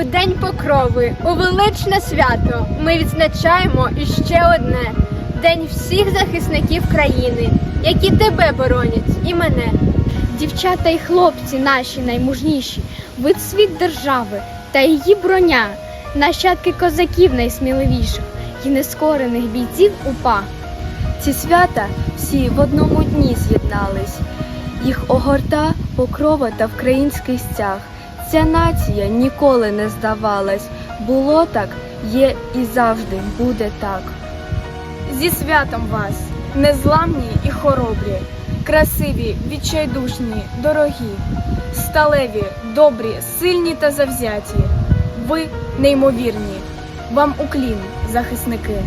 У День Покрови, у величне свято, ми відзначаємо іще одне День всіх захисників країни, які тебе боронять і мене. Дівчата і хлопці наші наймужніші, вид світ держави та її броня, нащадки козаків найсміливіших і нескорених бійців УПА. Ці свята всі в одному дні з'єднались. Їх огорта покрова та вкраїнський стяг. Ця нація ніколи не здавалась. Було так, є і завжди буде так. Зі святом вас, незламні і хоробрі, красиві, відчайдушні, дорогі, сталеві, добрі, сильні та завзяті. Ви неймовірні. Вам уклін, захисники.